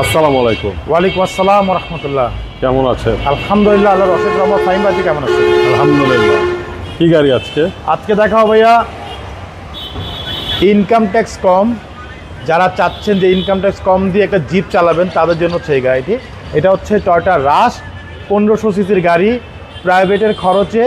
আসসালামু আলাইকুম। ওয়ালাইকুম আসসালাম রহমতুল্লাহ। কেমন আছেন? আলহামদুলিল্লাহ আল্লাহ রশিদ রহমান ফাইম বাজি কেমন আছে? আলহামদুলিল্লাহ। কি গাড়ি আজকে? আজকে দেখাও ভাইয়া ইনকাম ট্যাক্স কম। যারা চাচ্ছেন যে ইনকাম ট্যাক্স কম দিয়ে একটা জিপ চালাবেন তাদের জন্য হচ্ছে এই গাড়িটি। এটা হচ্ছে টয়টা রাশ পনেরোশো সিসির গাড়ি। প্রাইভেটের খরচে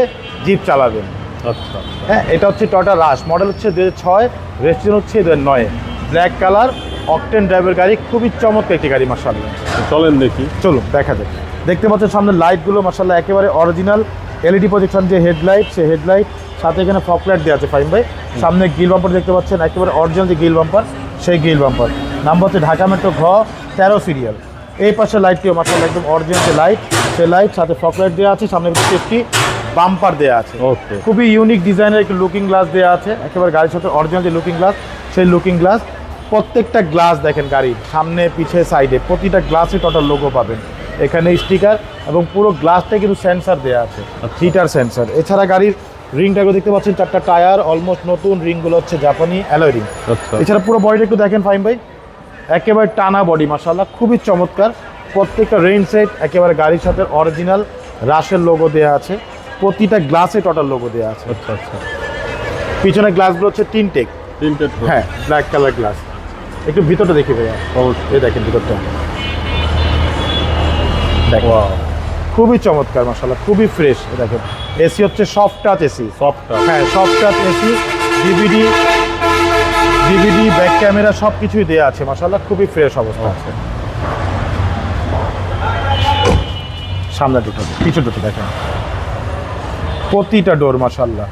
জিপ চালাবেন। আচ্ছা। হ্যাঁ এটা হচ্ছে টয়টা রাশ মডেল হচ্ছে দু হাজার ছয় রেজিস্ট্রেশন হচ্ছে দু নয়। ব্ল্যাক কালার অকটেন ড্রাইভের গাড়ি খুবই চমৎকার একটি গাড়ি মার্শাল্লাহ চলেন দেখি। চলুন দেখা যাক। দেখতে পাচ্ছেন সামনে লাইটগুলো মাসাল্লাহ একেবারে অরিজিনাল এলইডি প্রজেকশন যে হেডলাইট সে হেডলাইট সাথে এখানে ফকলাইট দেওয়া আছে ফাইন ভাই। সামনে গিল বাম্পার দেখতে পাচ্ছেন একেবারে অরিজিনাল যে গিল বাম্পার সেই গিল বাম্পার নাম্বার হচ্ছে ঢাকা মেট্রো ঘ তেরো সিরিয়াল এই পাশে লাইটটিও মাসাল্লাহ একদম অরিজিনাল যে লাইট সে লাইট সাথে ফকলাইট দেওয়া আছে সামনে সেফটি বাম্পার দেওয়া আছে। ওকে খুবই ইউনিক ডিজাইনের একটি লুকিং গ্লাস দেওয়া আছে একেবারে গাড়ির সাথে অরিজিনাল যে লুকিং গ্লাস সেই লুকিং গ্লাস প্রত্যেকটা গ্লাস দেখেন গাড়ির সামনে পিছে সাইডে প্রতিটা গ্লাসে টোটাল লোগো পাবেন। এখানে স্টিকার এবং পুরো গ্লাসটা কিন্তু সেন্সার দেওয়া আছে হিটার সেন্সার এছাড়া গাড়ির রিংটাকে দেখতে পাচ্ছেন চারটা টায়ার অলমোস্ট নতুন রিংগুলো হচ্ছে জাপানি অ্যালয় রিং আচ্ছা। এছাড়া পুরো বডিটা একটু দেখেন ফাইম ভাই একেবারে টানা বডি মাসাল্লাহ খুবই চমৎকার। প্রত্যেকটা রেইন সেট একেবারে গাড়ির সাথে অরিজিনাল রাশের লোগো দেওয়া আছে। প্রতিটা গ্লাসে টোটাল লোগো দেওয়া আছে। আচ্ছা আচ্ছা। পিছনে গ্লাসগুলো হচ্ছে তিনটেক তিনটে হ্যাঁ। ব্ল্যাক কালার গ্লাস একটু ভিতরটা দেখি ভাইয়া। অবশ্যই। দেখেন ভিতরটা। খুবই চমৎকার মশালা খুবই ফ্রেশ দেখেন। এসি হচ্ছে সফট টাচ এসি। সফটটা হ্যাঁ soft touch AC DVD DVD back camera সব কিছুই দেওয়া আছে মশালা খুবই ফ্রেশ অবস্থা আছে। সামনে দিকে পিছন দিকে দেখেন। প্রতিটা ডোর মাসাল্লাহ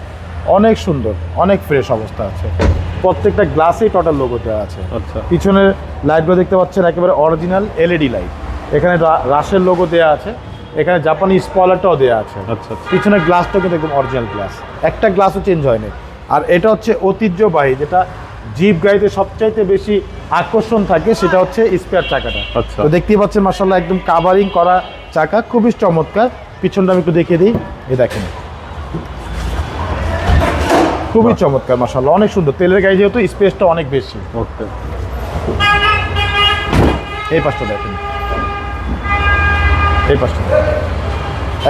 অনেক সুন্দর অনেক ফ্রেশ অবস্থা আছে। প্রত্যেকটা গ্লাসেই টোটাল লোগো দেওয়া আছে। আচ্ছা। পিছনের লাইটগুলো দেখতে পাচ্ছেন একেবারে অরিজিনাল এলইডি লাইট এখানে রাশের লোগো দেওয়া আছে এখানে জাপানি স্পলারটাও দেওয়া আছে। আচ্ছা আচ্ছা। পিছনের গ্লাসটাও কিন্তু একদম অরিজিনাল গ্লাস একটা গ্লাসও চেঞ্জ হয়নি। আর এটা হচ্ছে ঐতিহ্যবাহী যেটা জিপ গাড়িতে সবচাইতে বেশি আকর্ষণ থাকে সেটা হচ্ছে স্পেয়ার চাকাটা। আচ্ছা। তো দেখতেই পাচ্ছেন মাসাল্লাহ একদম কাভারিং করা চাকা খুবই চমৎকার। পিছনটা আমি একটু দেখিয়ে দিই এই দেখেন। খুবই চমৎকার মাসাল্লাহ অনেক সুন্দর। তেলের গাড়ি যেহেতু স্পেসটা অনেক বেশি। ওকে। এই পাশটা দেখেন। এই পাশটা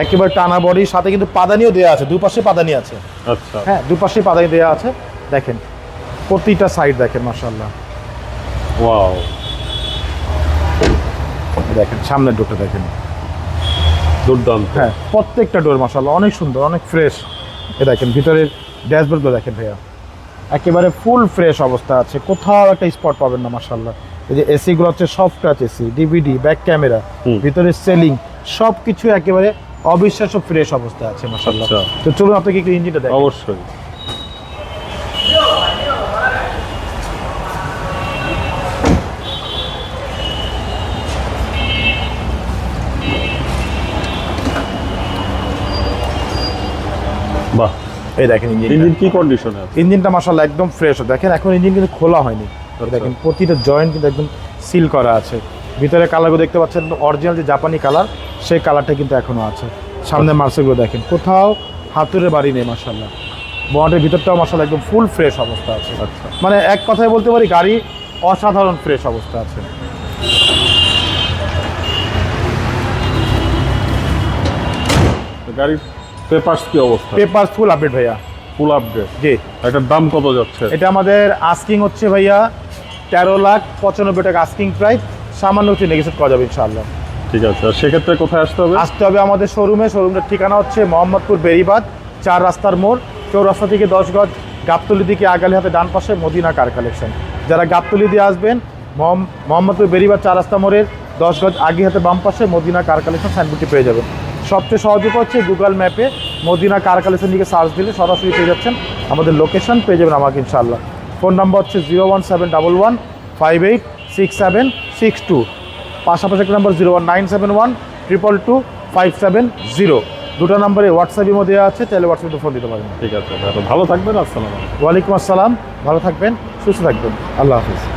একেবারে টানা বডির সাথে কিন্তু পাদানিও দেওয়া আছে। দুপাশে পাদানি আছে। আচ্ছা। হ্যাঁ দুপাশে পাদানি দেওয়া আছে। দেখেন প্রতিটা সাইড দেখেন মার্শাল্লাহ ওয়াও। দেখেন সামনের ডোরটা দেখেন। দুর্দান্ত। হ্যাঁ প্রত্যেকটা ডোর মার্শাল্লাহ অনেক সুন্দর অনেক ফ্রেশ। এ দেখেন ভিতরের ড্যাশবোর্ডগুলো দেখেন ভাইয়া। একেবারে ফুল ফ্রেশ অবস্থা আছে। কোথাও একটা স্পট পাবেন না মার্শাল্লাহ এই যে এসিগুলো হচ্ছে soft touch AC DVD back camera ভিতরে সেলিং সব কিছু একেবারে অবিশ্বাস্য ফ্রেশ অবস্থা আছে মার্শাল্লাহ আচ্ছা। তো চলুন আপনাকে একটু ইঞ্জিনটা দেখেন অবশ্যই। এই দেখেন ইঞ্জিন ইঞ্জিন কি কন্ডিশনে আছে? ইঞ্জিনটা মাসাল্লাহ একদম ফ্রেশ দেখেন এখন ইঞ্জিন কিন্তু খোলা হয়নি। দেখেন প্রতিটা জয়েন্ট কিন্তু একদম সিল করা আছে। ভিতরে কালারগুলো দেখতে পাচ্ছেন অরিজিনাল যে জাপানি কালার সেই কালারটা কিন্তু এখনও আছে। সামনে মার্সেলগুলো দেখেন কোথাও হাতুরের বাড়ি নেই মাসাল্লাহ বনের ভিতরটাও মাসাল্লাহ একদম ফুল ফ্রেশ অবস্থা আছে। আচ্ছা। মানে এক কথায় বলতে পারি গাড়ি অসাধারণ ফ্রেশ অবস্থা আছে। গাড়ির পেপারস কি অবস্থা? পেপার ফুল আপডেট ভাইয়া। Full update ji. এটার দাম কত যাচ্ছে? এটা আমাদের আস্কিং হচ্ছে ভাইয়া তেরো লাখ পঁচানব্বই টাকা আস্কিং প্রাইস সামান্য একটু নেগেসিয়েট করা যাবে ইনশাআল্লাহ। ঠিক আছে আর সেক্ষেত্রে কোথায় আসতে হবে? আসতে হবে আমাদের শোরুমে শোরুমের ঠিকানা হচ্ছে মোহাম্মদপুর বেরিবাদ চার রাস্তার মোড় চৌরাস্তা থেকে দশ গজ গাবতলি দিকে আগালি হাতে ডান পাশে মদিনা কার কালেকশন যারা গাবতলি দিয়ে আসবেন মোহাম- মোহাম্মদপুর বেরিবাদ চার রাস্তা মোড়ের দশ গজ আগে হাতে বাম পাশে মদিনা কার কালেকশন সাইনবোর্ডটি পেয়ে যাবেন। সবচেয়ে সহজ উপায় হচ্ছে গুগল ম্যাপে। মদিনা কার কালেকশন দিকে সার্চ দিলে সরাসরি পেয়ে যাচ্ছেন আমাদের লোকেশন পেয়ে যাবেন আমাকে ইনশাল্লাহ ফোন নাম্বার হচ্ছে zero one seven double one five eight six seven six two পাশাপাশি একটা number zero one nine seven one triple two five seven zero দুটো নাম্বারে হোয়াটসঅ্যাপের মধ্যে আছে তাহলে হোয়াটসঅ্যাপে ফোন দিতে পারেন ঠিক আছে ভালো থাকবেন আসসালাম ওয়ালাইকুম আসসালাম ভালো থাকবেন সুস্থ থাকবেন। আল্লাহ হাফিজ।